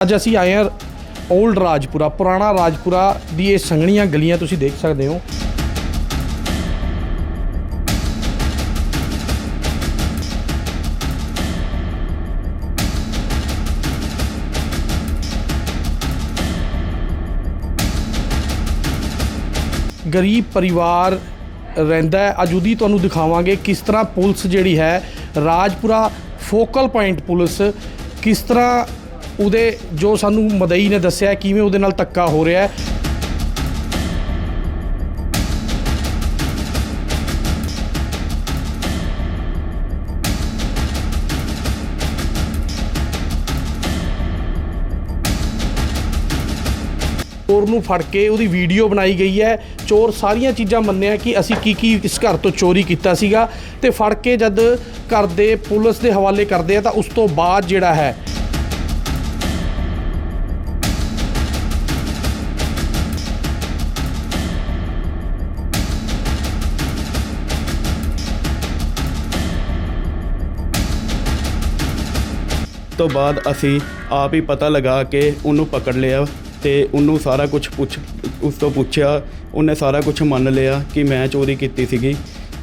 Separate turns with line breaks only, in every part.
ਅੱਜ ਅਸੀਂ ਆਏ ਹਾਂ 올ਡ ਰਾਜਪੁਰਾ, ਪੁਰਾਣਾ ਰਾਜਪੁਰਾ ਦੀ ਇਹ ਸੰਘਣੀਆਂ ਗਲੀਆਂ ਤੁਸੀਂ ਦੇਖ ਸਕਦੇ ਹੋ। ਗਰੀਬ ਪਰਿਵਾਰ ਰਹਿੰਦਾ ਹੈ। ਅੱਜ ਉਹਦੀ ਤੁਹਾਨੂੰ ਦਿਖਾਵਾਂਗੇ ਕਿਸ ਤਰ੍ਹਾਂ ਪੁਲਿਸ ਜਿਹੜੀ ਹੈ ਰਾਜਪੁਰਾ ਫੋਕਲ ਪੁਆਇੰਟ ਪੁਲਿਸ ਕਿਸ ਤਰ੍ਹਾਂ ਉਹਦੇ ਜੋ ਸਾਨੂੰ ਮਦਈ ਨੇ ਦੱਸਿਆ ਕਿਵੇਂ ਉਹਦੇ ਨਾਲ ਧੱਕਾ ਹੋ ਰਿਹਾ ਹੈ। ਚੋਰ ਨੂੰ ਫੜ ਕੇ ਉਹਦੀ ਵੀਡੀਓ ਬਣਾਈ ਗਈ ਹੈ। ਚੋਰ ਸਾਰੀਆਂ ਚੀਜ਼ਾਂ ਮੰਨਿਆ ਕਿ ਅਸੀਂ ਕੀ ਕੀ ਇਸ ਘਰ ਤੋਂ ਚੋਰੀ ਕੀਤਾ ਸੀਗਾ। ਤੇ ਫੜ ਕੇ ਜਦ ਘਰ ਦੇ ਪੁਲਿਸ ਦੇ ਹਵਾਲੇ ਕਰਦੇ ਆ ਤਾਂ ਉਸ ਤੋਂ ਬਾਅਦ ਜਿਹੜਾ ਹੈ
ਤੋਂ ਬਾਅਦ ਅਸੀਂ ਆਪ ਹੀ ਪਤਾ ਲਗਾ ਕੇ ਉਹਨੂੰ ਪਕੜ ਲਿਆ ਤੇ ਉਹਨੂੰ ਸਾਰਾ ਕੁਝ ਪੁੱਛ, ਉਸ ਤੋਂ ਪੁੱਛਿਆ, ਉਹਨੇ ਸਾਰਾ ਕੁਝ ਮੰਨ ਲਿਆ ਕਿ ਮੈਂ ਚੋਰੀ ਕੀਤੀ ਸੀਗੀ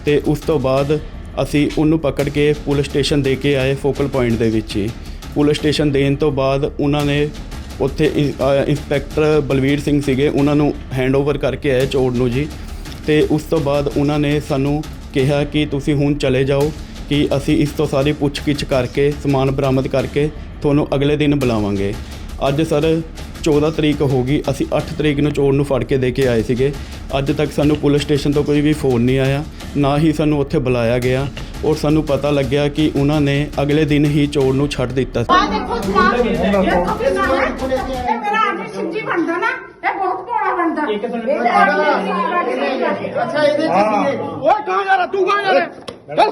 ਤੇ ਉਸ ਤੋਂ ਬਾਅਦ ਅਸੀਂ ਉਹਨੂੰ ਪਕੜ ਕੇ ਪੁਲਿਸ ਸਟੇਸ਼ਨ ਦੇ ਕੇ ਆਏ ਫੋਕਲ ਪੁਆਇੰਟ ਦੇ ਵਿੱਚ ਹੀ। ਪੁਲਿਸ ਸਟੇਸ਼ਨ ਦੇਣ ਤੋਂ ਬਾਅਦ ਉਹਨਾਂ ਨੇ ਉੱਥੇ ਇ- ਇੰਸਪੈਕਟਰ ਬਲਵੀਰ ਸਿੰਘ ਸੀਗੇ, ਉਹਨਾਂ ਨੂੰ ਹੈਂਡਓਵਰ ਕਰਕੇ ਆਏ ਚੋਰ ਨੂੰ ਜੀ। ਤੇ ਉਸ ਤੋਂ ਬਾਅਦ ਉਹਨਾਂ ਨੇ ਸਾਨੂੰ ਕਿਹਾ ਕਿ ਤੁਸੀਂ ਹੁਣ ਚਲੇ ਜਾਓ ਕਿ ਅਸੀਂ ਇਸ ਤੋਂ ਸਾਰੀ ਪੁੱਛਗਿੱਛ ਕਰਕੇ ਸਮਾਨ ਬਰਾਮਦ ਕਰਕੇ ਤੁਹਾਨੂੰ ਅਗਲੇ ਦਿਨ ਬੁਲਾਵਾਂਗੇ। ਅੱਜ ਸਰ 14 ਤਰੀਕ ਹੋ ਗਈ ਅਸੀਂ 8 ਤਰੀਕ ਨੂੰ ਚੋਰ ਨੂੰ ਫੜ ਕੇ ਦੇ ਕੇ ਆਏ ਸੀਗੇ। ਅੱਜ ਤੱਕ ਸਾਨੂੰ ਪੁਲਿਸ ਸਟੇਸ਼ਨ ਤੋਂ ਕੋਈ ਵੀ ਫੋਨ ਨਹੀਂ ਆਇਆ ਨਾ ਹੀ ਸਾਨੂੰ ਉੱਥੇ ਬੁਲਾਇਆ ਗਿਆ ਔਰ ਸਾਨੂੰ ਪਤਾ ਲੱਗਿਆ ਕਿ ਉਹਨਾਂ ਨੇ ਅਗਲੇ ਦਿਨ ਹੀ ਚੋਰ ਨੂੰ ਛੱਡ ਦਿੱਤਾ
ਆ ਦੇਖੋ ਸਮਾਨ ਦੇਖੋ ਕਿੰਨਾ ਹੈ ਇਹ ਮੇਰਾ ਆਦਮੀ ਸਿੰਜੀ ਬਣਦਾ ਨਾ ਇਹ ਬਹੁਤ ਭੋਲਾ ਬਣਦਾ। ਇੱਕ
ਅੱਛਾ ਇਹਦੇ ਚ ਸੀਗੇ ਓਏ ਕਹਾਂ ਜਾ ਰਿਹਾ? ਤੂੰ ਕਹਾਂ ਜਾ ਰਿਹਾ? ਚੱਲ।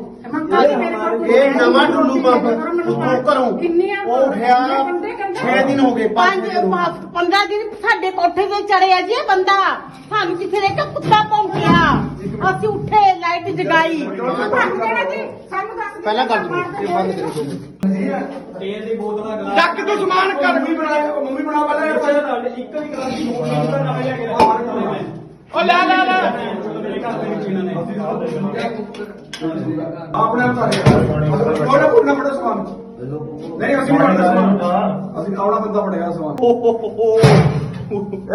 ਇਹ ਨਵਾਂ ਟੁੱਲੂ ਪੰਪ ਉੱਤੋਂ ਘਰੋਂ। ਉਹ ਉਠਿਆ 6 ਦਿਨ ਹੋ ਗਏ
ਪੰਜ ਪੰਜ- ਪੰਦਰਾਂ ਦਿਨ ਸਾਡੇ ਕੋਠੇ ਤੇ ਚੜਿਆ ਜੀ ਇਹ ਬੰਦਾ। ਸਾਨੂੰ ਕਿੱਥੇ ਦੇ ਕੇ ਕੁੱਤਾ ਭੌਂਕਿਆ ਅਸੀਂ ਉੱਠੇ ਲਾਈਟ ਜਗਾਈ।
ਸਾਨੂੰ ਦੱਸ
ਪਹਿਲਾਂ ਗੱਲ ਸੁਣੋ ਇਹ ਬੰਦ ਕਰੋ। ਚੱਕ ਤੂੰ ਸਮਾਨ ਘਰ ਵੀ ਬਣਾਇਆ ਉਹ ਮੰਮੀ ਬਣਾ ਵਾਲਾ ਇੱਕ ਵੀ ਕਰਾਂਦੀ ਉਹ ਲੈ ਲੈ ਲੈ। ਆਪਣੇ ਆਪ ਸਾਰੇ ਕੋਣਾ ਕੋਣਾ ਬੜਾ ਸਮਾਨ। ਨਹੀਂ ਅਸੀਂ ਨਹੀਂ ਬਣਦਾ ਸਮਾਨ। ਅਸੀਂ ਆਉਣਾ ਬੰਦਾ ਬਣੇਗਾ ਸਮਾਨ।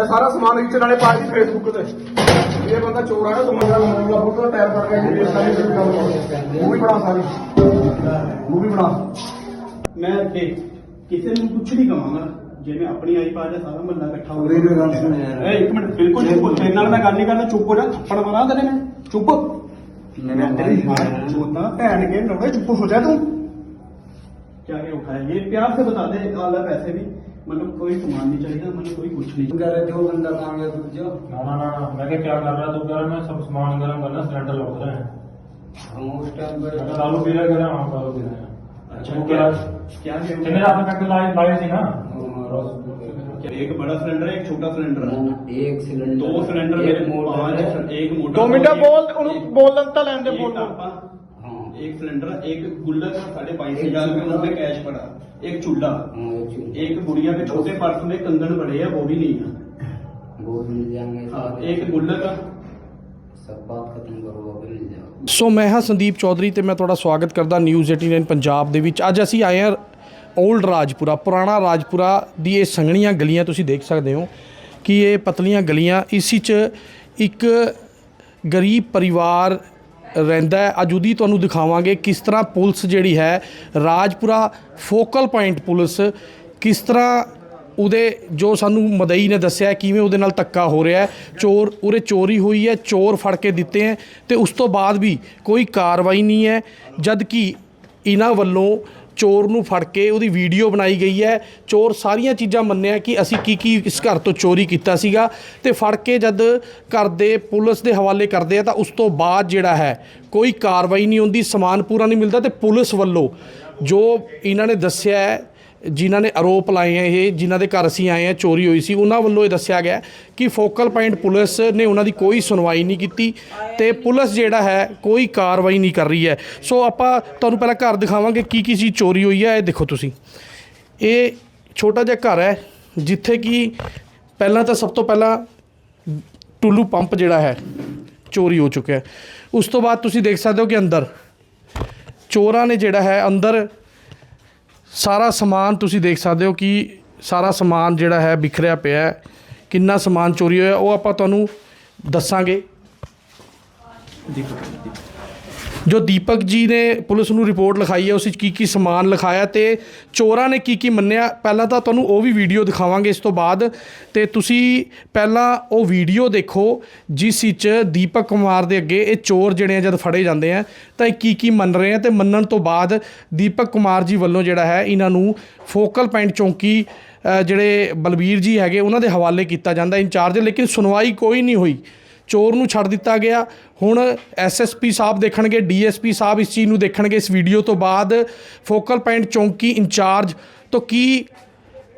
ਇਹ ਸਾਰਾ ਸਮਾਨ ਵਿੱਚ ਨਾਲੇ ਪਾਈ ਦੀ ਫੇਸਬੁੱਕ ਤੇ। ਇਹ ਬੰਦਾ ਚੋਰ ਆਇਆ ਸਮਾਨ ਦਾ ਮੂੰਹ ਫੋਟੋ ਟਾਇਰ ਫੜ ਕੇ ਜਿਹੜੀ ਸਾਰੀ ਉਹ ਵੀ ਬਣਾ ਸਾਰੀ। ਉਹ ਵੀ ਬਣਾ।
ਮੈਂ ਕਿ ਕਿਸੇ ਨੂੰ ਕੁਝ ਨਹੀਂ ਕਹਾਂਗਾ ਜੇ ਮੈਂ ਆਪਣੀ ਆਈ ਪਾ ਜਾ ਸਾਰਾ ਮਹੱਲਾ ਇਕੱਠਾ ਹੋ
मेरी ਗੱਲ सुन यार
ਏ ਇੱਕ ਮਿੰਟ ਬਿਲਕੁਲ ਚੁੱਪ ਤੇਰੇ ਨਾਲ ਮੈਂ ਗੱਲ ਨਹੀਂ ਕਰਦਾ ਚੁੱਪ ਹੋ ਜਾ ਥੱਪੜ ਮਾਰਾਂ ਤੇਰੇ ਮੈਂ ਚੁੱਪ ਮੈਂ ਤੇਰੀ ਮਾਂ ਚੋਤਾ ਭੈਣ ਕੇ ਨੋੜੇ ਚੁੱਪ ਹੋ ਜਾ ਤੂੰ क्या क्या उठाया ये प्यार से बता दे आला पैसे भी मतलब कोई सामान नहीं चाहिए मतलब कोई कुछ नहीं
कह रहे जो बंदा काम है तू जो
ना ना ना ना मैं क्या क्या कर रहा तू कह रहा मैं सब सामान गर्म करना सिलेंडर लौट रहे हैं
हम उस टाइम पर
मैं दारू पी रहा कह रहा हाँ दारू पी रहे हैं
अच्छा
वो
क्या
क्या
क्या
कितने रात में पैकेट लाए लाए थी ना
एक बड़ा सिलेंडर है एक छोटा सिलेंडर है
एक सिलेंडर
दो सिलेंडर
एक
मेरे
मोटर
पांच
है
है, एक मोटर
ਦੋ ਮਿੰਟ
एक-
ਬੋਲ ਉਹਨੂੰ
एक-
ਬੋਲਣ ਤਾਂ ਲੈਣ ਦੇ
एक
ਬੋਲ
टापा,
हाँ
एक सिलेंडर एक गुल्लक का साढ़े बाईस हजार रुपये उसमें कैश पड़ा एक चूल्हा
हाँ, एक चूल्हा।
एक गुड़िया के छोटे पर्स में कंगन पड़े हैं वो भी नहीं है
वो मिल जाएंगे
हाँ,
सारे।
एक गुल्लक
सब बात खत्म करो वो भी मिल जाओ
ਸੋ ਮੈਂ ਹਾਂ ਸੰਦੀਪ ਚੌਧਰੀ ਤੇ ਮੈਂ ਤੁਹਾਡਾ ਸਵਾਗਤ ਕਰਦਾ ਨਿਊਜ਼ 89 ਪੰਜਾਬ ਦੇ ਵਿੱਚ ਅੱਜ ਅਸੀਂ ਆਏ ਹਾਂ 올ਡ ਰਾਜਪੁਰਾ ਪੁਰਾਣਾ ਰਾਜਪੁਰਾ ਦੀ ਇਹ ਸੰਘਣੀਆਂ ਗਲੀਆਂ ਤੁਸੀਂ ਦੇਖ ਸਕਦੇ ਹੋ ਕਿ ਇਹ ਪਤਲੀਆਂ ਗਲੀਆਂ, ਇਸੀ 'ਚ ਇੱਕ ਗਰੀਬ ਪਰਿਵਾਰ ਰਹਿੰਦਾ ਹੈ। ਅੱਜ ਉਹਦੀ ਤੁਹਾਨੂੰ ਦਿਖਾਵਾਂਗੇ ਕਿਸ ਤਰ੍ਹਾਂ ਪੁਲਿਸ ਜਿਹੜੀ ਹੈ ਰਾਜਪੁਰਾ ਫੋਕਲ ਪੁਆਇੰਟ ਪੁਲਿਸ ਕਿਸ ਤਰ੍ਹਾਂ ਉਹਦੇ ਜੋ ਸਾਨੂੰ ਮਦਈ ਨੇ ਦੱਸਿਆ ਕਿਵੇਂ ਉਹਦੇ ਨਾਲ ਧੱਕਾ ਹੋ ਰਿਹਾ ਹੈ। ਚੋਰ, ਉਰੇ ਚੋਰੀ ਹੋਈ ਹੈ, ਚੋਰ ਫੜ ਕੇ ਦਿੱਤੇ ਹੈ ਤੇ ਉਸ ਤੋਂ ਬਾਅਦ ਵੀ ਕੋਈ ਕਾਰਵਾਈ ਨਹੀਂ ਹੈ। ਜਦ ਕਿ ਇਹਨਾਂ ਵੱਲੋਂ ਚੋਰ ਨੂੰ ਫੜ ਕੇ ਉਹਦੀ ਵੀਡੀਓ ਬਣਾਈ ਗਈ ਹੈ। ਚੋਰ ਸਾਰੀਆਂ ਚੀਜ਼ਾਂ ਮੰਨਿਆ ਕਿ ਅਸੀਂ ਕੀ ਕੀ ਇਸ ਘਰ ਤੋਂ ਚੋਰੀ ਕੀਤਾ ਸੀਗਾ। ਤੇ ਫੜ ਕੇ ਜਦ ਘਰ ਦੇ ਪੁਲਿਸ ਦੇ ਹਵਾਲੇ ਕਰਦੇ ਆ ਤਾਂ ਉਸ ਤੋਂ ਬਾਅਦ ਜਿਹੜਾ ਹੈ, ਕੋਈ ਕਾਰਵਾਈ ਨਹੀਂ ਹੁੰਦੀ, ਸਮਾਨ ਪੂਰਾ ਨਹੀਂ ਮਿਲਦਾ ਤੇ ਪੁਲਿਸ ਵੱਲੋਂ ਜੋ ਇਹਨਾਂ ਨੇ ਦੱਸਿਆ ਹੈ ਜਿਨ੍ਹਾਂ ਨੇ ਆਰੋਪ ਲਾਏ ਆ ਇਹ, ਜਿਨ੍ਹਾਂ ਦੇ ਘਰ ਅਸੀਂ ਆਏ ਆ, ਚੋਰੀ ਹੋਈ ਸੀ, ਉਹਨਾਂ ਵੱਲੋਂ ਇਹ ਦੱਸਿਆ ਗਿਆ ਕਿ ਫੋਕਲ ਪੁਆਇੰਟ ਪੁਲਿਸ ਨੇ ਉਹਨਾਂ ਦੀ ਕੋਈ ਸੁਣਵਾਈ ਨਹੀਂ ਕੀਤੀ ਤੇ ਪੁਲਿਸ ਜਿਹੜਾ ਹੈ, ਕੋਈ ਕਾਰਵਾਈ ਨਹੀਂ ਕਰ ਰਹੀ ਹੈ। ਸੋ ਆਪਾਂ ਤੁਹਾਨੂੰ ਪਹਿਲਾਂ ਘਰ ਦਿਖਾਵਾਂਗੇ ਕੀ ਕੀ ਚੀਜ਼ ਚੋਰੀ ਹੋਈ ਹੈ, ਇਹ ਦੇਖੋ ਤੁਸੀਂ। ਇਹ ਛੋਟਾ ਜਿਹਾ ਘਰ ਹੈ, ਜਿੱਥੇ ਕਿ ਪਹਿਲਾਂ ਤਾਂ ਸਭ ਤੋਂ ਪਹਿਲਾਂ ਟੁੱਲੂ ਪੰਪ ਜਿਹੜਾ ਹੈ, ਚੋਰੀ ਹੋ ਚੁੱਕਿਆ ਹੈ। ਉਸ ਤੋਂ ਬਾਅਦ ਤੁਸੀਂ ਦੇਖ ਸਕਦੇ ਹੋ ਕਿ ਅੰਦਰ ਚੋਰਾਂ ਨੇ ਜਿਹੜਾ ਹੈ, ਅੰਦਰ ਸਾਰਾ ਸਮਾਨ ਤੁਸੀਂ ਦੇਖ ਸਕਦੇ ਹੋ ਕਿ ਸਾਰਾ ਸਮਾਨ ਜਿਹੜਾ ਹੈ ਬਿਖਰਿਆ ਪਿਆ ਹੈ। ਕਿੰਨਾ ਸਮਾਨ ਚੋਰੀ ਹੋਇਆ ਉਹ ਆਪਾਂ ਤੁਹਾਨੂੰ ਦੱਸਾਂਗੇ। ਜੋ ਦੀਪਕ ਜੀ ਨੇ ਪੁਲਿਸ ਨੂੰ ਰਿਪੋਰਟ ਲਿਖਾਈ ਹੈ, ਉਸ ਵਿੱਚ ਕੀ ਕੀ ਸਮਾਨ ਲਿਖਾਇਆ ਤੇ ਚੋਰਾਂ ਨੇ ਕੀ ਕੀ ਮੰਨਿਆ, ਪਹਿਲਾਂ ਤਾਂ ਤੁਹਾਨੂੰ ਉਹ ਵੀ ਵੀਡੀਓ ਦਿਖਾਵਾਂਗੇ ਇਸ ਤੋਂ ਬਾਅਦ। ਤੇ ਤੁਸੀਂ ਪਹਿਲਾਂ ਉਹ ਵੀਡੀਓ ਦੇਖੋ, ਜਿਸ ਵਿੱਚ ਦੀਪਕ ਕੁਮਾਰ ਦੇ ਅੱਗੇ ਇਹ ਚੋਰ ਜਿਹੜੇ ਆ, ਜਦ ਫੜੇ ਜਾਂਦੇ ਆ, ਤਾਂ ਇਹ ਕੀ ਕੀ ਮੰਨ ਰਹੇ ਆ ਤੇ ਮੰਨਣ ਤੋਂ ਬਾਅਦ ਦੀਪਕ ਕੁਮਾਰ ਜੀ ਵੱਲੋਂ ਜਿਹੜਾ ਹੈ, ਇਹਨਾਂ ਨੂੰ ਫੋਕਲ ਪੁਆਇੰਟ ਚੌਂਕੀ ਜਿਹੜੇ ਬਲਬੀਰ ਜੀ ਹੈਗੇ, ਉਹਨਾਂ ਦੇ ਹਵਾਲੇ ਕੀਤਾ ਜਾਂਦਾ, ਇੰਚਾਰਜ। ਲੇਕਿਨ ਸੁਣਵਾਈ ਕੋਈ ਨਹੀਂ ਹੋਈ। ਚੋਰ ਨੂੰ ਛੱਡ ਦਿੱਤਾ ਗਿਆ। ਹੁਣ ਐਸਐਸਪੀ ਸਾਹਿਬ ਦੇਖਣਗੇ ਡੀਐਸਪੀ ਸਾਹਿਬ ਇਸ ਚੀਜ਼ ਨੂੰ ਦੇਖਣਗੇ ਇਸ ਵੀਡੀਓ ਤੋਂ ਬਾਅਦ। ਫੋਕਲ ਪੁਆਇੰਟ ਚੌਂਕੀ ਇੰਚਾਰਜ ਤੋਂ ਕੀ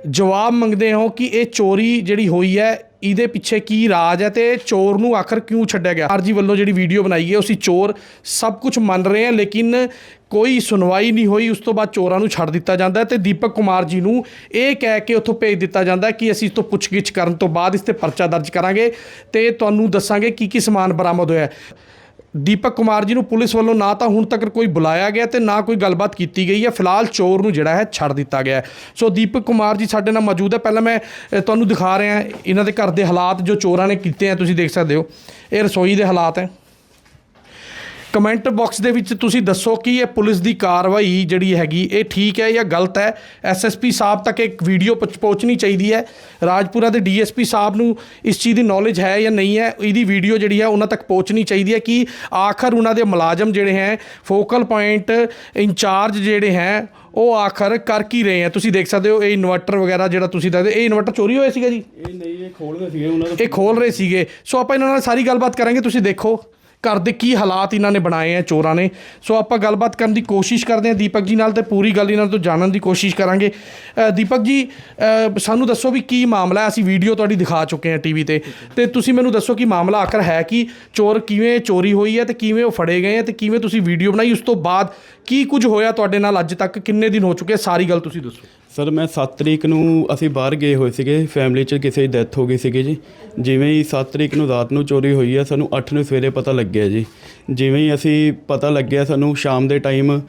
ਜਵਾਬ ਮੰਗਦੇ ਹੋ ਕਿ ਇਹ ਚੋਰੀ ਜਿਹੜੀ ਹੋਈ ਹੈ ਇਹਦੇ ਪਿੱਛੇ ਕੀ ਰਾਜ ਹੈ ਤੇ ਚੋਰ ਨੂੰ ਆਖਰ ਕਿਉਂ ਛੱਡਿਆ ਗਿਆ? ਆਰਜੀ ਵੱਲੋਂ ਜਿਹੜੀ ਵੀਡੀਓ ਬਣਾਈ ਹੈ, ਉਸੀ ਚੋਰ ਸਭ ਕੁਝ ਮੰਨ ਰਹੇ ਆ ਲੇਕਿਨ ਕੋਈ ਸੁਣਵਾਈ ਨਹੀਂ ਹੋਈ। ਉਸ ਤੋਂ ਬਾਅਦ ਚੋਰਾਂ ਨੂੰ ਛੱਡ ਦਿੱਤਾ ਜਾਂਦਾ ਹੈ ਤੇ ਦੀਪਕ ਕੁਮਾਰ ਜੀ ਨੂੰ ਇਹ ਕਹਿ ਕੇ ਉੱਥੋਂ ਭੇਜ ਦਿੱਤਾ ਜਾਂਦਾ ਕਿ ਅਸੀਂ ਇਸ ਤੋਂ ਪੁੱਛਗਿੱਛ ਕਰਨ ਤੋਂ ਬਾਅਦ ਇਸ ਤੇ ਪਰਚਾ ਦਰਜ ਕਰਾਂਗੇ ਤੇ ਤੁਹਾਨੂੰ ਦੱਸਾਂਗੇ ਕੀ ਕੀ ਸਮਾਨ ਬਰਾਮਦ ਹੋਇਆ ਦੀਪਕ ਕੁਮਾਰ ਜੀ ਨੂੰ ਪੁਲਿਸ ਵੱਲੋਂ ਨਾ ਤਾਂ ਹੁਣ ਤੱਕ ਕੋਈ ਬੁਲਾਇਆ ਗਿਆ ਤੇ ਨਾ ਕੋਈ ਗੱਲਬਾਤ ਕੀਤੀ ਗਈ ਹੈ। ਫਿਲਹਾਲ ਚੋਰ ਨੂੰ ਜਿਹੜਾ ਹੈ ਛੱਡ ਦਿੱਤਾ ਗਿਆ ਸੋ ਦੀਪਕ ਕੁਮਾਰ ਜੀ ਸਾਡੇ ਨਾਲ ਮੌਜੂਦ ਹੈ। ਪਹਿਲਾਂ ਮੈਂ ਤੁਹਾਨੂੰ ਦਿਖਾ ਰਿਹਾ ਇਹਨਾਂ ਦੇ ਘਰ ਦੇ ਹਾਲਾਤ ਜੋ ਚੋਰਾਂ ਨੇ ਕੀਤੇ ਆ, ਤੁਸੀਂ ਦੇਖ ਸਕਦੇ ਹੋ। ਇਹ ਰਸੋਈ ਦੇ ਹਾਲਾਤ ਹੈ। ਕਮੈਂਟ ਬਾਕਸ ਦੇ ਵਿੱਚ ਤੁਸੀਂ ਦੱਸੋ ਕਿ ਇਹ ਪੁਲਿਸ ਦੀ ਕਾਰਵਾਈ ਜਿਹੜੀ ਹੈਗੀ ਇਹ ਠੀਕ ਹੈ ਜਾਂ ਗਲਤ ਹੈ? ਐਸਐਸਪੀ ਸਾਹਿਬ ਤੱਕ ਇੱਕ ਵੀਡੀਓ ਪਹੁੰਚ- ਪਹੁੰਚਣੀ ਚਾਹੀਦੀ ਹੈ। ਰਾਜਪੁਰਾ ਦੇ ਡੀਐਸਪੀ ਸਾਹਿਬ ਨੂੰ ਇਸ ਚੀਜ਼ ਦੀ ਨੌਲੇਜ ਹੈ ਜਾਂ ਨਹੀਂ ਹੈ ਇਹਦੀ ਵੀਡੀਓ ਜਿਹੜੀ ਹੈ ਉਹਨਾਂ ਤੱਕ ਪਹੁੰਚਣੀ ਚਾਹੀਦੀ ਹੈ ਕਿ ਆਖਰ ਉਹਨਾਂ ਦੇ ਮੁਲਾਜ਼ਮ ਜਿਹੜੇ ਹੈ ਫੋਕਲ ਪੁਆਇੰਟ ਇੰਚਾਰਜ ਜਿਹੜੇ ਹੈ ਉਹ ਆਖਰ ਕਰ ਕੀ ਰਹੇ ਹੈ? ਤੁਸੀਂ ਦੇਖ ਸਕਦੇ ਹੋ ਇਹ ਇਨਵਰਟਰ ਵਗੈਰਾ ਜਿਹੜਾ ਤੁਸੀਂ ਦੱਸਦੇ ਇਹ ਇਨਵਰਟਰ ਚੋਰੀ ਹੋਇਆ ਸੀਗਾ ਜੀ?
ਇਹ ਨਹੀਂ ਇਹ ਖੋਲਦੇ ਸੀਗੇ ਉਹਨਾਂ
ਇਹ ਖੋਲ ਰਹੇ ਸੀਗੇ। ਸੋ ਆਪਾਂ ਇਹਨਾਂ ਨਾਲ ਸਾਰੀ ਗੱਲਬਾਤ ਕਰਾਂਗੇ ਤੁਸੀਂ ਦੇਖੋ। ਘਰ ਦੇ ਕੀ ਹਾਲਾਤ ਇਹਨਾਂ ਨੇ ਬਣਾਏ ਆ ਚੋਰਾਂ ਨੇ। ਸੋ ਆਪਾਂ ਗੱਲਬਾਤ ਕਰਨ ਦੀ ਕੋਸ਼ਿਸ਼ ਕਰਦੇ ਹਾਂ। ਦੀਪਕ ਜੀ ਨਾਲ ਤੇ ਪੂਰੀ ਗੱਲ ਇਹਨਾਂ ਤੋਂ ਜਾਣਨ ਦੀ ਕੋਸ਼ਿਸ਼ ਕਰਾਂਗੇ। ਦੀਪਕ ਜੀ ਸਾਨੂੰ ਦੱਸੋ ਵੀ ਕੀ ਮਾਮਲਾ ਹੈ? ਅਸੀਂ ਵੀਡੀਓ ਤੁਹਾਡੀ ਦਿਖਾ ਚੁੱਕੇ ਹਾਂ ਟੀਵੀ ਤੇ। ਤੇ ਤੁਸੀਂ ਮੈਨੂੰ ਦੱਸੋ ਕਿ ਮਾਮਲਾ ਆਖਰ ਹੈ ਕਿ? ਚੋਰ ਕਿਵੇਂ ਚੋਰੀ ਹੋਈ ਹੈ ਤੇ ਕਿਵੇਂ ਉਹ ਫੜੇ ਗਏ ਆ ਤੇ ਕਿਵੇਂ ਤੁਸੀਂ ਵੀਡੀਓ ਬਣਾਈ? ਉਸ ਤੋਂ ਬਾਅਦ ਕੀ ਕੁਝ ਹੋਇਆ ਤੁਹਾਡੇ ਨਾਲ? ਅੱਜ ਤੱਕ ਕਿੰਨੇ ਦਿਨ ਹੋ ਚੁੱਕੇ? ਸਾਰੀ ਗੱਲ ਤੁਸੀਂ ਦੱਸੋ।
ਸਰ, ਮੈਂ 7 ਤਰੀਕ ਨੂੰ ਅਸੀਂ ਬਾਹਰ ਗਏ ਹੋਏ ਸੀਗੇ। ਫੈਮਿਲੀ 'ਚ ਕਿਸੇ ਦੀ ਡੈਥ ਹੋ ਗਈ ਸੀਗੀ ਜੀ। ਜਿਵੇਂ ਹੀ 7 ਤਰੀਕ ਨੂੰ ਰਾਤ ਨੂੰ ਚੋਰੀ ਹੋਈ ਹੈ ਸਾਨੂੰ 8 ਨੂੰ ਸਵੇਰੇ ਪਤਾ ਲੱਗਿਆ ਜੀ। ਜਿਵੇਂ ਹੀ ਅਸੀਂ ਪਤਾ ਲੱਗਿਆ, ਸਾਨੂੰ ਸ਼ਾਮ ਦੇ ਟਾਈਮ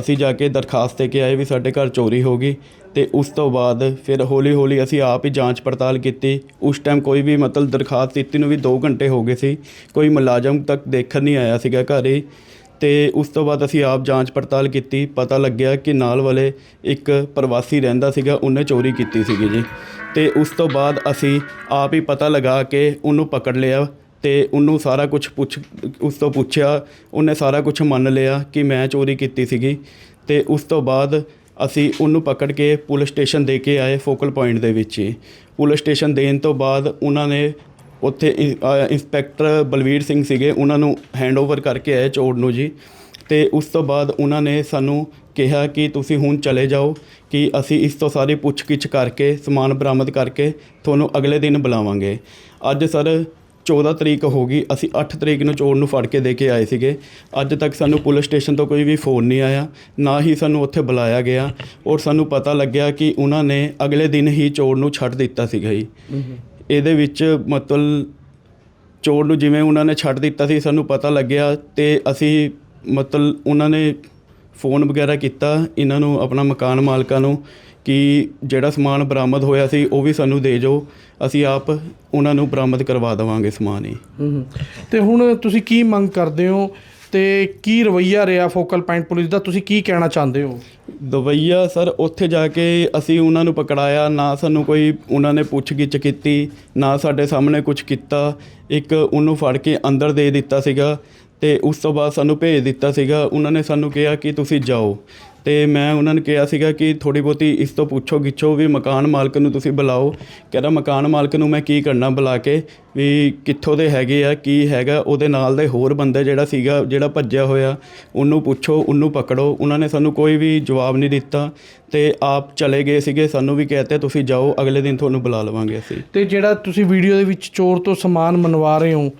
ਅਸੀਂ ਜਾ ਕੇ ਦਰਖਾਸਤ ਦੇ ਕੇ ਆਏ ਵੀ ਸਾਡੇ ਘਰ ਚੋਰੀ ਹੋ ਗਈ ਤੇ ਉਸ ਤੋਂ ਬਾਅਦ ਫਿਰ ਹੌਲੀ ਹੌਲੀ ਅਸੀਂ ਆਪ ਹੀ ਜਾਂਚ ਪੜਤਾਲ ਕੀਤੀ। ਉਸ ਟਾਈਮ ਕੋਈ ਵੀ ਮਤਲਬ ਦਰਖਾਸਤ ਦਿੱਤੀ ਨੂੰ ਵੀ 2 ਘੰਟੇ ਹੋ ਗਏ ਸੀ। ਕੋਈ ਮੁਲਾਜ਼ਮ ਤੱਕ ਦੇਖਣ ਨਹੀਂ ਆਇਆ ਸੀਗਾ ਘਰੇ ਅਤੇ ਉਸ ਤੋਂ ਬਾਅਦ ਅਸੀਂ ਆਪ ਜਾਂਚ ਪੜਤਾਲ ਕੀਤੀ, ਪਤਾ ਲੱਗਿਆ ਕਿ ਨਾਲ ਵਾਲੇ ਇੱਕ ਪ੍ਰਵਾਸੀ ਰਹਿੰਦਾ ਸੀਗਾ, ਉਹਨੇ ਚੋਰੀ ਕੀਤੀ ਸੀਗੀ ਜੀ। ਅਤੇ ਉਸ ਤੋਂ ਬਾਅਦ ਅਸੀਂ ਆਪ ਹੀ ਪਤਾ ਲਗਾ ਕੇ ਉਹਨੂੰ ਪਕੜ ਲਿਆ ਅਤੇ ਉਹਨੂੰ ਸਾਰਾ ਕੁਛ ਪੁੱਛ, ਉਸ ਤੋਂ ਪੁੱਛਿਆ, ਉਹਨੇ ਸਾਰਾ ਕੁਛ ਮੰਨ ਲਿਆ ਕਿ ਮੈਂ ਚੋਰੀ ਕੀਤੀ ਸੀਗੀ ਅਤੇ ਉਸ ਤੋਂ ਬਾਅਦ ਅਸੀਂ ਉਹਨੂੰ ਪਕੜ ਕੇ ਪੁਲਿਸ ਸਟੇਸ਼ਨ ਦੇ ਕੇ ਆਏ ਫੋਕਲ ਪੁਆਇੰਟ ਦੇ ਵਿੱਚ ਹੀ। ਪੁਲਿਸ ਸਟੇਸ਼ਨ ਦੇਣ ਤੋਂ ਬਾਅਦ ਉਹਨਾਂ ਨੇ ਉੱਥੇ ਇੰਸਪੈਕਟਰ ਬਲਵੀਰ ਸਿੰਘ ਸੀਗੇ, ਉਹਨਾਂ ਨੂੰ ਹੈਂਡਓਵਰ ਕਰਕੇ ਆਏ ਚੋਰ ਨੂੰ ਜੀ। ਤੇ ਉਸ ਤੋਂ ਬਾਅਦ ਉਹਨਾਂ ਨੇ ਸਾਨੂੰ ਕਿਹਾ ਕਿ ਤੁਸੀਂ ਹੁਣ ਚਲੇ ਜਾਓ, ਕਿ ਅਸੀਂ ਇਸ ਤੋਂ ਸਾਰੀ ਪੁੱਛਗਿੱਛ ਕਰਕੇ, ਸਮਾਨ ਬਰਾਮਦ ਕਰਕੇ ਤੁਹਾਨੂੰ ਅਗਲੇ ਦਿਨ ਬੁਲਾਵਾਂਗੇ। ਅੱਜ ਸਰ 14 ਤਰੀਕ ਹੋ ਗਈ, ਅਸੀਂ 8 ਤਰੀਕ ਨੂੰ ਚੋਰ ਨੂੰ ਫੜ ਕੇ ਦੇ ਕੇ ਆਏ ਸੀਗੇ। ਅੱਜ ਤੱਕ ਸਾਨੂੰ ਪੁਲਿਸ ਸਟੇਸ਼ਨ ਤੋਂ ਕੋਈ ਵੀ ਫੋਨ ਨਹੀਂ ਆਇਆ, ਨਾ ਹੀ ਸਾਨੂੰ ਉੱਥੇ ਬੁਲਾਇਆ ਗਿਆ ਔਰ ਸਾਨੂੰ ਪਤਾ ਲੱਗਿਆ ਕਿ ਉਹਨਾਂ ਨੇ ਅਗਲੇ ਦਿਨ ਹੀ ਚੋਰ ਨੂੰ ਛੱਡ ਦਿੱਤਾ ਸੀਗਾ ਜੀ। ਇਹਦੇ ਵਿੱਚ ਮਤਲਬ ਚੋਰ ਨੂੰ ਜਿਵੇਂ ਉਹਨਾਂ ਨੇ ਛੱਡ ਦਿੱਤਾ ਸੀ, ਸਾਨੂੰ ਪਤਾ ਲੱਗਿਆ ਅਤੇ ਅਸੀਂ ਮਤਲਬ ਉਹਨਾਂ ਨੇ ਫੋਨ ਵਗੈਰਾ ਕੀਤਾ ਇਹਨਾਂ ਨੂੰ, ਆਪਣਾ ਮਕਾਨ ਮਾਲਕਾਂ ਨੂੰ ਕਿ ਜਿਹੜਾ ਸਮਾਨ ਬਰਾਮਦ ਹੋਇਆ ਸੀ, ਉਹ ਵੀ ਸਾਨੂੰ ਦੇ ਜੋ ਅਸੀਂ ਆਪ ਉਹਨਾਂ ਨੂੰ ਬਰਾਮਦ ਕਰਵਾ ਦੇਵਾਂਗੇ ਸਮਾਨ ਹੀ,
ਹੂੰ। ਤੇ ਹੁਣ ਤੁਸੀਂ ਕੀ ਮੰਗ ਕਰਦੇ ਹੋ? ਤੇ ਕੀ ਰਵਈਆ ਰਿਹਾ ਫੋਕਲ ਪੁਆਇੰਟ ਪੁਲਿਸ ਦਾ? ਤੁਸੀਂ ਕੀ ਕਹਿਣਾ ਚਾਹੁੰਦੇ ਹੋ?
ਦਵਈਆ ਸਰ, ਉੱਥੇ ਜਾ ਕੇ ਅਸੀਂ ਉਹਨਾਂ ਨੂੰ ਪਕੜਾਇਆ, ਨਾ ਸਾਨੂੰ ਕੋਈ ਉਹਨਾਂ ਨੇ ਪੁੱਛਗਿੱਛ ਕੀਤੀ, ਨਾ ਸਾਡੇ ਸਾਹਮਣੇ ਕੁਝ ਕੀਤਾ। ਇੱਕ ਉਹਨੂੰ ਫੜ ਕੇ ਅੰਦਰ ਦੇ ਦਿੱਤਾ ਸੀਗਾ ਤੇ ਉਸ ਤੋਂ ਬਾਅਦ ਸਾਨੂੰ ਭੇਜ ਦਿੱਤਾ ਸੀਗਾ। ਉਹਨਾਂ ਨੇ ਸਾਨੂੰ ਕਿਹਾ ਕਿ ਤੁਸੀਂ ਜਾਓ। ਤੇ ਮੈਂ ਉਹਨਾਂ ਨੂੰ ਕਿਹਾ ਸੀਗਾ ਕਿ ਥੋੜੀ ਬਹੁਤੀ ਇਸ ਤੋਂ ਪੁੱਛੋ ਗਿੱਛੋ ਵੀ ਮਕਾਨ ਮਾਲਕ ਨੂੰ ਤੁਸੀਂ ਬੁਲਾਓ। ਕਹਿੰਦਾ ਮਕਾਨ ਮਾਲਕ ਨੂੰ ਮੈਂ ਕੀ ਕਰਨਾ ਬੁਲਾ ਕੇ? ਵੀ ਕਿੱਥੋਂ ਦੇ ਹੈਗੇ ਆ, ਕੀ ਹੈਗਾ? ਉਹਦੇ ਨਾਲ ਦੇ ਹੋਰ ਬੰਦੇ ਜਿਹੜਾ ਸੀਗਾ, ਜਿਹੜਾ ਭੱਜਿਆ ਹੋਇਆ, ਉਹਨੂੰ ਪੁੱਛੋ, ਉਹਨੂੰ ਪਕੜੋ। ਉਹਨਾਂ ਨੇ ਸਾਨੂੰ ਕੋਈ ਵੀ ਜਵਾਬ ਨਹੀਂ ਦਿੱਤਾ ਤੇ ਆਪ ਚਲੇ ਗਏ ਸੀਗੇ। ਸਾਨੂੰ ਵੀ ਕਹਤੇ ਤੁਸੀਂ ਜਾਓ, ਅਗਲੇ ਦਿਨ ਤੁਹਾਨੂੰ ਬੁਲਾ ਲਵਾਂਗੇ ਅਸੀਂ।
ਤੇ ਜਿਹੜਾ ਤੁਸੀਂ ਵੀਡੀਓ ਦੇ ਵਿੱਚ ਚੋਰ ਤੋਂ ਸਮਾਨ ਮਨਵਾ ਰਹੇ ਹੋ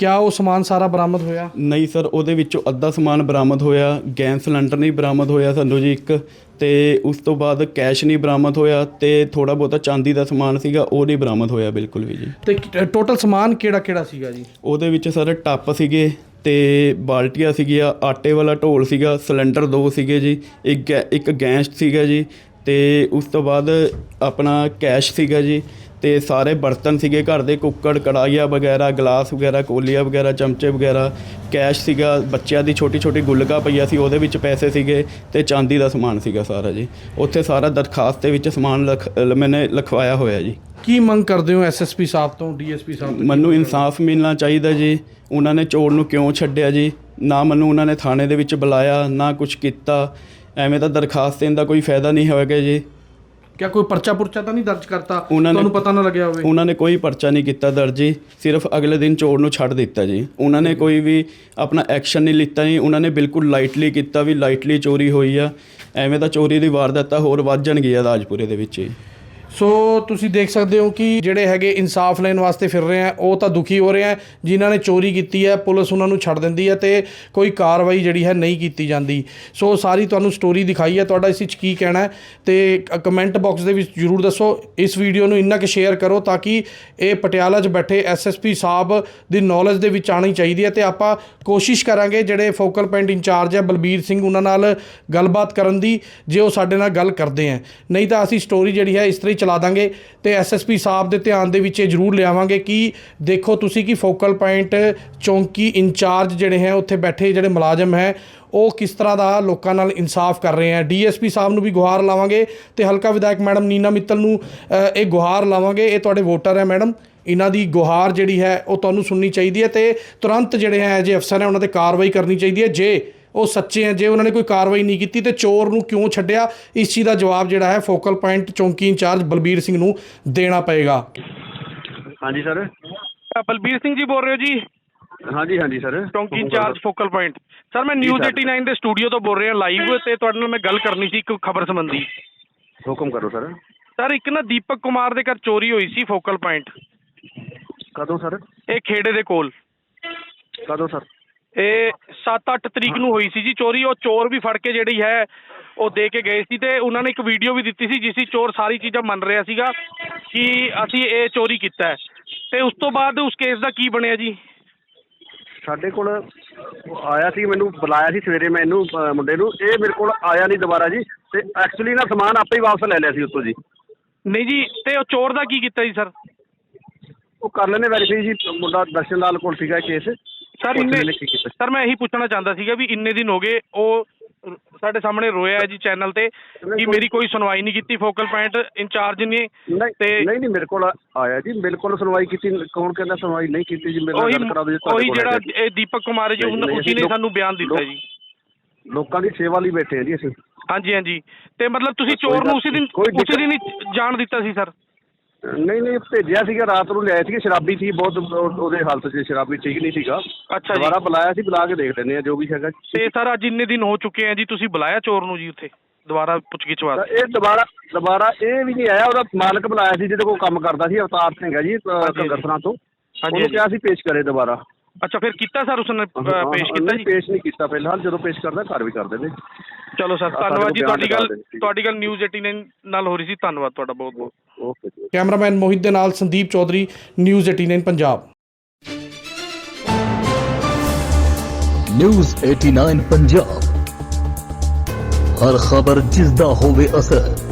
ਕਿਆ ਉਹ ਸਮਾਨ ਸਾਰਾ ਬਰਾਮਦ ਹੋਇਆ?
ਨਹੀਂ ਸਰ ਉਹਦੇ ਵਿੱਚੋਂ ਅੱਧਾ ਸਮਾਨ ਬਰਾਮਦ ਹੋਇਆ ਗੈਸ ਸਿਲੰਡਰ ਨਹੀਂ ਬਰਾਮਦ ਹੋਇਆ ਸਾਨੂੰ ਜੀ ਇੱਕ ਤੇ ਉਸ ਤੋਂ ਬਾਅਦ ਕੈਸ਼ ਨਹੀਂ ਬਰਾਮਦ ਹੋਇਆ ਤੇ ਥੋੜਾ ਬਹੁਤਾ ਚਾਂਦੀ ਦਾ ਸਮਾਨ ਸੀਗਾ ਉਹ ਨਹੀਂ ਬਰਾਮਦ ਹੋਇਆ ਬਿਲਕੁਲ ਵੀ ਜੀ।
ਤੇ ਟੋਟਲ ਸਮਾਨ ਕਿਹੜਾ ਕਿਹੜਾ ਸੀਗਾ ਜੀ?
ਉਹਦੇ ਵਿੱਚ ਸਰ ਟੱਪ ਸੀਗੇ ਤੇ ਬਾਲਟੀਆਂ ਸੀਗੀਆਂ ਆਟੇ ਵਾਲਾ ਢੋਲ ਸੀਗਾ ਸਿਲੰਡਰ ਦੋ ਸੀਗੇ ਜੀ ਇੱਕ ਗੈ- ਇੱਕ ਗੈਸ ਸੀਗਾ ਜੀ ਤੇ ਉਸ ਤੋਂ ਬਾਅਦ ਆਪਣਾ ਕੈਸ਼ ਸੀਗਾ ਜੀ ਤੇ ਸਾਰੇ ਬਰਤਨ ਸੀਗੇ ਘਰ ਦੇ ਕੁੱਕੜ ਕੜਾਈਆਂ ਵਗੈਰਾ ਗਲਾਸ ਵਗੈਰਾ ਕੋਲੀਆਂ ਵਗੈਰਾ ਚਮਚੇ ਵਗੈਰਾ ਕੈਸ਼ ਸੀਗਾ ਬੱਚਿਆਂ ਦੀ ਛੋਟੀ ਛੋਟੀ ਗੁੱਲਕਾਂ ਪਈਆਂ ਸੀ ਉਹਦੇ ਵਿੱਚ ਪੈਸੇ ਸੀਗੇ ਤੇ ਚਾਂਦੀ ਦਾ ਸਮਾਨ ਸੀਗਾ ਸਾਰਾ ਜੀ। ਉੱਥੇ ਸਾਰਾ ਦਰਖਾਸਤ ਦੇ ਵਿੱਚ ਸਮਾਨ ਲਿਖ ਮੈਨੇ ਲਿਖਵਾਇਆ ਹੋਇਆ ਜੀ।
ਕੀ ਮੰਗ ਕਰਦੇ ਹੋ ਐਸਐਸਪੀ ਸਾਹਿਬ ਤੋਂ ਡੀਐਸਪੀ ਸਾਹਿਬ ਤੋਂ?
ਮੈਨੂੰ ਇਨਸਾਫ ਮਿਲਣਾ ਚਾਹੀਦਾ ਜੀ। ਉਹਨਾਂ ਨੇ ਚੋਰ ਨੂੰ ਕਿਉਂ ਛੱਡਿਆ ਜੀ? ਨਾ ਮੈਨੂੰ ਉਹਨਾਂ ਨੇ ਥਾਣੇ ਦੇ ਵਿੱਚ ਬੁਲਾਇਆ ਨਾ ਕੁਝ ਕੀਤਾ। ਐਵੇਂ ਤਾਂ ਦਰਖਾਸਤ ਦੇਣ ਦਾ ਕੋਈ ਫਾਇਦਾ ਨਹੀਂ ਹੋਵੇਗਾ ਜੀ।
ਕਿਆ ਕੋਈ ਪਰਚਾ ਪੁਰਚਾ ਤਾਂ ਨਹੀਂ ਦਰਜ ਕਰਤਾ?
ਉਹਨਾਂ ਨੇ-
ਤੁਹਾਨੂੰ ਪਤਾ ਨਾ ਲੱਗਿਆ ਹੋਵੇ।
ਉਹਨਾਂ ਨੇ ਕੋਈ ਪਰਚਾ ਨਹੀਂ ਕੀਤਾ ਦਰਜ ਜੀ। ਸਿਰਫ ਅਗਲੇ ਦਿਨ ਚੋਰ ਨੂੰ ਛੱਡ ਦਿੱਤਾ ਜੀ। ਉਹਨਾਂ ਨੇ ਕੋਈ ਵੀ ਆਪਣਾ ਐਕਸ਼ਨ ਨਹੀਂ ਲਿੱਤਾ ਜੀ। ਉਹਨਾਂ ਨੇ ਬਿਲਕੁਲ ਲਾਈਟਲੀ ਕੀਤਾ ਵੀ ਲਾਈਟਲੀ ਚੋਰੀ ਹੋਈ ਆ। ਐਵੇਂ ਤਾਂ ਚੋਰੀ ਦੀ ਵਾਰਦਾਤਾਂ ਹੋਰ ਵੱਧ ਜਾਣਗੀਆਂ ਰਾਜਪੁਰੇ ਦੇ ਵਿੱਚ ਜੀ।
ਸੋ ਤੁਸੀਂ ਦੇਖ ਸਕਦੇ ਹੋ ਕਿ ਜਿਹੜੇ ਹੈਗੇ ਇਨਸਾਫ ਲੈਣ ਵਾਸਤੇ ਫਿਰ ਰਹੇ ਆ, ਉਹ ਤਾਂ ਦੁਖੀ ਹੋ ਰਹੇ ਆ, ਜਿਨ੍ਹਾਂ ਨੇ ਚੋਰੀ ਕੀਤੀ ਹੈ, ਪੁਲਿਸ ਉਹਨਾਂ ਨੂੰ ਛੱਡ ਦਿੰਦੀ ਹੈ ਤੇ ਕੋਈ ਕਾਰਵਾਈ ਜਿਹੜੀ ਹੈ ਨਹੀਂ ਕੀਤੀ ਜਾਂਦੀ। ਸੋ ਸਾਰੀ ਤੁਹਾਨੂੰ ਸਟੋਰੀ ਦਿਖਾਈ ਹੈ, ਤੁਹਾਡਾ ਇਸ ਵਿੱਚ ਕੀ ਕਹਿਣਾ ਹੈ ਤੇ ਕਮੈਂਟ ਬਾਕਸ ਦੇ ਵਿੱਚ ਜਰੂਰ ਦੱਸੋ। ਇਸ ਵੀਡੀਓ ਨੂੰ ਇੰਨਾ ਕਿ ਸ਼ੇਅਰ ਕਰੋ ਤਾਂ ਕਿ ਇਹ ਪਟਿਆਲਾ 'ਚ ਬੈਠੇ ਐਸਐਸਪੀ ਸਾਹਿਬ ਦੀ ਨੌਲੇਜ ਦੇ ਵਿੱਚ ਆਣੀ ਚਾਹੀਦੀ ਹੈ ਤੇ ਆਪਾਂ ਕੋਸ਼ਿਸ਼ ਕਰਾਂਗੇ ਜਿਹੜੇ ਫੋਕਲ ਪੁਆਇੰਟ ਇੰਚਾਰਜ ਹੈ, ਬਲਬੀਰ ਸਿੰਘ ਉਹਨਾਂ ਨਾਲ ਗੱਲਬਾਤ ਕਰਨ ਦੀ, ਜੇ ਉਹ ਸਾਡੇ ਨਾਲ ਗੱਲ ਕਰਦੇ ਆ ਨਹੀਂ ਤਾਂ ਅਸੀਂ ਸਟੋਰੀ ਜਿਹੜੀ ਹੈ ਇਸ ਤਰ੍ਹਾਂ ਹੀ ਚਲਾ ਦਾਂਗੇ ਤੇ ਐਸਐਸਪੀ ਸਾਹਿਬ ਦੇ ਧਿਆਨ ਦੇ ਵਿੱਚ ਇਹ ਜ਼ਰੂਰ ਲਿਆਵਾਂਗੇ ਕਿ ਦੇਖੋ ਤੁਸੀਂ ਕਿ ਫੋਕਲ ਪੁਆਇੰਟ ਚੌਂਕੀ ਇੰਚਾਰਜ ਜਿਹੜੇ ਹੈ, ਉੱਥੇ ਬੈਠੇ ਜਿਹੜੇ ਮੁਲਾਜ਼ਮ ਹੈ, ਉਹ ਕਿਸ ਤਰ੍ਹਾਂ ਦਾ ਲੋਕਾਂ ਨਾਲ ਇਨਸਾਫ ਕਰ ਰਹੇ ਹੈ। ਡੀਐਸਪੀ ਸਾਹਿਬ ਨੂੰ ਵੀ ਗੁਹਾਰ ਲਾਵਾਂਗੇ ਤੇ ਹਲਕਾ ਵਿਧਾਇਕ ਮੈਡਮ ਨੀਨਾ ਮਿੱਤਲ ਨੂੰ ਇਹ ਗੁਹਾਰ ਲਾਵਾਂਗੇ। ਇਹ ਤੁਹਾਡੇ ਵੋਟਰ ਹੈ ਮੈਡਮ। ਇਹਨਾਂ ਦੀ ਗੁਹਾਰ ਜਿਹੜੀ ਹੈ, ਉਹ ਤੁਹਾਨੂੰ ਸੁਣਨੀ ਚਾਹੀਦੀ ਹੈ ਤੇ ਤੁਰੰਤ ਜਿਹੜੇ ਹੈ, ਜੇ ਅਫਸਰ ਹੈ, ਉਹਨਾਂ ਤੇ ਕਾਰਵਾਈ ਕਰਨੀ ਚਾਹੀਦੀ ਹੈ। ਜੇ ਉਹ ਸੱਚੇ ਹੈ ਜੇ ਉਹਨਾਂ ਨੇ ਕੋਈ ਕਾਰਵਾਈ ਨਹੀਂ ਕੀਤੀ ਤੇ ਚੋਰ ਨੂੰ ਕਿਉਂ ਛੱਡਿਆ? ਇਸ ਚੀਜ਼ ਦਾ ਜਵਾਬ ਜਿਹੜਾ ਹੈ ਫੋਕਲ ਪੁਆਇੰਟ ਚੌਂਕੀ ਇੰਚਾਰਜ ਬਲਬੀਰ ਸਿੰਘ ਨੂੰ ਦੇਣਾ ਪਏਗਾ।
ਹਾਂਜੀ ਸਰ।
ਬਲਬੀਰ ਸਿੰਘ ਜੀ ਬੋਲ ਰਹੇ ਹੋ ਜੀ?
ਹਾਂਜੀ ਹਾਂਜੀ ਸਰ।
ਚੌਂਕੀ ਇੰਚਾਰਜ ਫੋਕਲ ਪੁਆਇੰਟ। ਸਰ ਮੈਂ ਨਿਊਜ਼ 89 ਦੇ ਸਟੂਡੀਓ ਤੋਂ ਬੋਲ ਰਿਹਾ। ਲਾਈਵ ਤੇ ਤੁਹਾਡੇ ਨਾਲ ਮੈਂ ਗੱਲ ਕਰਨੀ ਸੀ ਇੱਕ ਖਬਰ ਸੰਬੰਧੀ।
ਹੁਕਮ ਕਰੋ ਸਰ।
ਸਰ ਇੱਕ ਨਾ ਦੀਪਕ ਕੁਮਾਰ ਦੇ ਘਰ ਚੋਰੀ ਹੋਈ ਸੀ ਫੋਕਲ ਪੁਆਇੰਟ।
ਕਦੋਂ ਸਰ?
ਇਹ ਖੇੜੇ ਦੇ ਕੋਲ।
ਕਦੋਂ ਸਰ?
ਇਹ 7-8 ਤਰੀਕ ਨੂੰ ਹੋਈ ਸੀ ਜੀ ਚੋਰੀ ਉਹ ਚੋਰ ਵੀ ਫੜ ਕੇ ਜਿਹੜੀ ਹੈ ਉਹ ਦੇ ਕੇ ਗਏ ਸੀ ਤੇ ਉਹਨਾਂ ਨੇ ਇੱਕ ਵੀਡੀਓ ਵੀ ਦਿੱਤੀ ਸੀ ਜਿਸ ਵਿੱਚ ਚੋਰ ਸਾਰੀ ਚੀਜ਼ਾਂ ਮੰਨ ਰਿਹਾ ਸੀਗਾ ਕਿ ਅਸੀਂ ਇਹ ਚੋਰੀ ਕੀਤਾ ਹੈ। ਤੇ ਉਸ ਤੋਂ ਬਾਅਦ ਉਸ ਕੇਸ ਦਾ ਕੀ ਬਣਿਆ ਜੀ?
ਸਾਡੇ ਕੋਲ ਆਇਆ ਸੀ ਮੈਨੂੰ ਬੁਲਾਇਆ ਸੀ ਸਵੇਰੇ ਮੈਂ ਇਹਨੂੰ ਮੁੰਡੇ ਨੂੰ। ਇਹ ਮੇਰੇ ਕੋਲ ਆਇਆ ਨਹੀਂ ਦੁਬਾਰਾ ਜੀ ਤੇ ਐਕਚੁਅਲੀ ਨਾ ਸਮਾਨ ਆਪੇ ਹੀ ਵਾਪਸ ਲੈ ਲਿਆ ਸੀ ਉੱਥੋਂ ਜੀ।
ਨਹੀਂ ਜੀ ਤੇ ਉਹ ਚੋਰ ਦਾ ਕੀ ਕੀਤਾ ਜੀ ਸਰ?
ਉਹ ਕਰ ਲੈਣੇ ਵੈਰੀਫਾਈ ਜੀ ਮੁੰਡਾ ਦਰਸ਼ਨ ਲਾਲ ਕੋਲ ਸੀਗਾ ਕੇਸ
ਸਰ ਇੰਨੇ ਸਰ ਮੈਂ ਇਹੀ ਪੁੱਛਣਾ ਚਾਹੁੰਦਾ ਸੀਗਾ ਵੀ ਇੰਨੇ ਦਿਨ ਹੋ ਗਏ ਉਹ ਸਾਡੇ ਸਾਹਮਣੇ ਰੋਇਆ ਜੀ ਚੈਨਲ ਤੇ ਕਿ ਮੇਰੀ ਕੋਈ ਸੁਣਵਾਈ ਨਹੀਂ ਕੀਤੀ ਫੋਕਲ ਪੁਆਇੰਟ ਇੰਚਾਰਜ ਨੇ ਤੇ
ਨਹੀਂ ਨਹੀਂ ਮੇਰੇ ਕੋਲ ਆਇਆ ਜੀ ਮੇਰੇ ਕੋਲ ਸੁਣਵਾਈ ਕੀਤੀ ਕੌਣ ਕਹਿੰਦਾ ਸੁਣਵਾਈ ਨਹੀਂ ਕੀਤੀ ਜੀ ਮੇਰੇ ਨਾਲ ਗੱਲ ਕਰਾ ਦਿਓ
ਉਹੀ ਜਿਹੜਾ। ਇਹ ਦੀਪਕ ਕੁਮਾਰ ਜੀ ਉਹਨ- ਉਸੀ ਨੇ ਸਾਨੂੰ ਬਿਆਨ ਦਿੱਤਾ ਜੀ।
ਲੋਕਾਂ ਦੀ ਸੇਵਾ ਲਈ ਬੈਠੇ ਆ ਜੀ ਅਸੀਂ।
ਹਾਂਜੀ ਹਾਂਜੀ। ਤੇ ਮਤਲਬ ਤੁਸੀਂ ਚੋਰ ਨੂੰ ਉਸੇ ਦਿਨ ਉਸੇ ਦਿਨ ਹੀ ਜਾਣ ਦਿੱਤਾ ਸੀ ਸਰ
ਨਹੀਂ ਨਹੀਂ ਭੇਜਿਆ ਸੀਗਾ ਰਾਤ ਨੂੰ ਲਿਆਏ ਸੀਗੇ ਸ਼ਰਾਬੀ ਸੀ ਬਹੁਤ ਉਹ- ਉਹਦੇ ਹਾਲਤ 'ਚ ਸ਼ਰਾਬੀ ਠੀਕ ਨਹੀਂ ਸੀਗਾ।
ਅੱਛਾ ਜੀ।
ਦੁਬਾਰਾ ਬੁਲਾਇਆ ਸੀ ਬੁਲਾ ਕੇ ਦੇਖ ਲੈਂਦੇ ਆ ਜੋ ਵੀ ਹੈਗਾ।
ਤੇ ਸਰ ਅੱਜ ਇੰਨੇ ਦਿਨ ਹੋ ਚੁੱਕੇ ਆ ਜੀ ਤੁਸੀਂ ਬੁਲਾਇਆ ਚੋਰ ਨੂੰ ਜੀ ਉੱਥੇ ਦੁਬਾਰਾ ਪੁੱਛਗਿੱਛ
ਤਾਂ
ਵਾਸਤੇ?
ਇਹ ਦੁਬਾਰਾ ਦੁਬਾਰਾ ਇਹ ਵੀ ਨਹੀਂ ਆਇਆ ਉਹਦਾ ਮਾਲਕ ਬੁਲਾਇਆ ਸੀ ਜਿਹਦੇ ਕੋਲ ਕੰਮ ਕਰਦਾ ਸੀ ਅਵਤਾਰ ਸਿੰਘ ਹੈ ਜੀ
ਹਾਂਜੀ।
ਕੰਗਰਸਰਾਂ ਤੋਂ।
ਹਾਂਜੀ,
ਉਹਨੂੰ
ਹਾਂਜੀ।
ਕਿਹਾ ਸੀ ਪੇਸ਼ ਕਰੇ ਦੁਬਾਰਾ।
ਅੱਛਾ ਫਿਰ ਕੀਤਾ ਸਰ ਉਸਨੇ ਅ, ਪੇਸ਼ ਕੀਤਾ ਜੀ?
ਪੇਸ਼ ਨਹੀਂ ਕੀਤਾ ਫਿਲਹਾਲ ਜਦੋਂ ਪੇਸ਼ ਕਰਦਾ ਘਰ ਵੀ ਕਰ ਦਿੰਦੇ
ਚਲੋ ਸਰ ਧੰਨਵਾਦ ਜੀ ਤੁਹਾਡੀ ਗੱਲ। ਤੁਹਾਡੀ ਗੱਲ ਨਿਊਜ਼ 89 ਨਾਲ ਹੋ ਰਹੀ ਸੀ ਧੰਨਵਾਦ ਤੁਹਾਡਾ ਬਹੁਤ ਬਹੁਤ।
ਓਕੇ ਜੀ।
ਕੈਮਰਾਮੈਨ ਮੋਹਿਤ ਦੇ ਨਾਲ ਸੰਦੀਪ ਚੌਧਰੀ ਨਿਊਜ਼ 89 ਪੰਜਾਬ।
ਨਿਊਜ਼ 89 ਪੰਜਾਬ। ਹਰ ਖਬਰ ਜਿਸ ਦਾ ਹੋਵੇ ਅਸਰ।